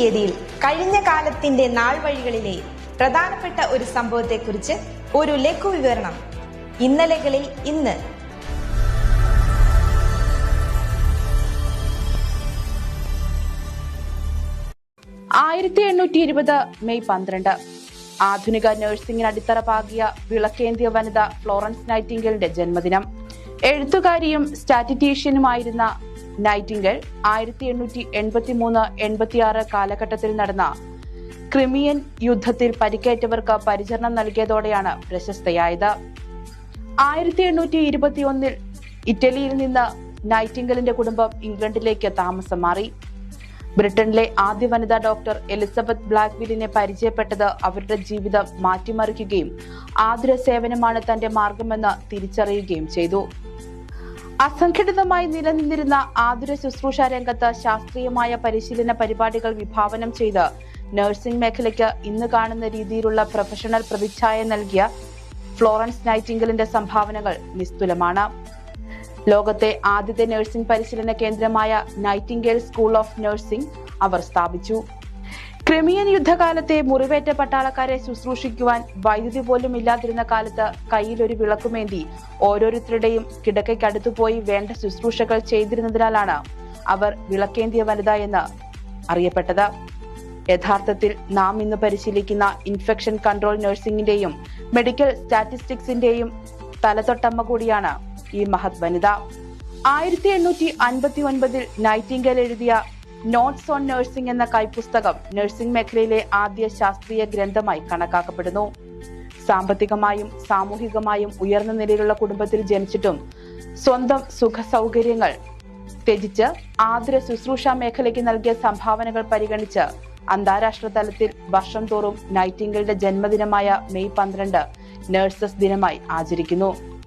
തീയതിയിൽ കഴിഞ്ഞ കാലത്തിന്റെ നാൾവഴികളിലെ പ്രധാനപ്പെട്ട ഒരു സംഭവത്തെക്കുറിച്ച് ഒരു ലഘു വിവരണം ഇന്നലകളിൽ ഇന്ന്. ആയിരത്തി എണ്ണൂറ്റി ഇരുപത് മെയ് പന്ത്രണ്ട്. ആധുനിക നഴ്സിംഗിന് അടിത്തറ പാകിയ വിളക്കേന്ത്യ വനിത ഫ്ലോറൻസ് നൈറ്റിംഗലിന്റെ ജന്മദിനം. എഴുത്തുകാരിയും സ്റ്റാറ്റിറ്റീഷ്യനുമായിരുന്ന നൈറ്റിംഗൽ ആയിരത്തി എണ്ണൂറ്റി എൺപത്തി മൂന്ന് എൺപത്തിയാറ് കാലഘട്ടത്തിൽ നടന്ന ക്രിമിയൻ യുദ്ധത്തിൽ പരിക്കേറ്റവർക്ക് പരിചരണം നൽകിയതോടെയാണ് പ്രശസ്തയായത്. ആയിരത്തി എണ്ണൂറ്റി ഇരുപത്തിയൊന്നിൽ ഇറ്റലിയിൽ നിന്ന് നൈറ്റിംഗലിന്റെ കുടുംബം ഇംഗ്ലണ്ടിലേക്ക് താമസം മാറി. ബ്രിട്ടനിലെ ആദ്യ വനിതാ ഡോക്ടർ എലിസബത്ത് ബ്ലാക്ക്വില്ലിനെ പരിചയപ്പെട്ടത് അവരുടെ ജീവിതം മാറ്റിമറിക്കുകയും ആതുര സേവനമാണ് തന്റെ മാർഗമെന്ന് തിരിച്ചറിയുകയും ചെയ്തു. അസംഘടിതമായി നിലനിന്നിരുന്ന ആതുര ശുശ്രൂഷ രംഗത്ത് ശാസ്ത്രീയമായ പരിശീലന പരിപാടികൾ വിഭാവനം ചെയ്ത് നഴ്സിംഗ് മേഖലയ്ക്ക് ഇന്ന് കാണുന്ന രീതിയിലുള്ള പ്രൊഫഷണൽ പ്രതിച്ഛായ നൽകിയ ഫ്ലോറൻസ് നൈറ്റിംഗലിന്റെ സംഭാവനകൾ നിസ്തുലമാണ്. ലോകത്തെ ആദ്യത്തെ നഴ്സിംഗ് പരിശീലന കേന്ദ്രമായ നൈറ്റിംഗേൽ സ്കൂൾ ഓഫ് നഴ്സിംഗ് അവർ സ്ഥാപിച്ചു. ക്രിമിയൻ യുദ്ധകാലത്തെ മുറിവേറ്റ പട്ടാളക്കാരെ ശുശ്രൂഷിക്കുവാൻ വൈദ്യുതി പോലും ഇല്ലാതിരുന്ന കാലത്ത് കയ്യിൽ ഒരു വിളക്കുമേന്തി ഓരോരുത്തരുടെയും കിടക്കയ്ക്കടുത്തു പോയി വേണ്ട ശുശ്രൂഷകൾ ചെയ്തിരുന്നതിനാലാണ് അവർ വിളക്കേന്തിയ വനിത എന്ന് അറിയപ്പെട്ടത്. യഥാർത്ഥത്തിൽ നാം ഇന്ന് പരിശീലിക്കുന്ന ഇൻഫെക്ഷൻ കൺട്രോൾ നഴ്സിംഗിന്റെയും മെഡിക്കൽ സ്റ്റാറ്റിസ്റ്റിക്സിന്റെയും തലതൊട്ടമ്മ കൂടിയാണ് ഈ മഹത് വനിത. ആയിരത്തി എണ്ണൂറ്റി അൻപത്തി ഒൻപതിൽ നൈറ്റിംഗൽ എഴുതിയ നോട്ട്സ് ഓൺ നഴ്സിംഗ് എന്ന കൈപുസ്തകം നഴ്സിംഗ് മേഖലയിലെ ആദ്യ ശാസ്ത്രീയ ഗ്രന്ഥമായി കണക്കാക്കപ്പെടുന്നു. സാമ്പത്തികമായും സാമൂഹികമായും ഉയർന്ന നിലയിലുള്ള കുടുംബത്തിൽ ജനിച്ചിട്ടും സ്വന്തം സുഖ സൗകര്യങ്ങൾ ത്യജിച്ച് ആതുര ശുശ്രൂഷ മേഖലയ്ക്ക് നൽകിയ സംഭാവനകൾ പരിഗണിച്ച് അന്താരാഷ്ട്ര തലത്തിൽ വർഷം തോറും നൈറ്റിംഗിളുടെ ജന്മദിനമായ മെയ് പന്ത്രണ്ട് നഴ്സസ് ദിനമായി ആചരിക്കുന്നു.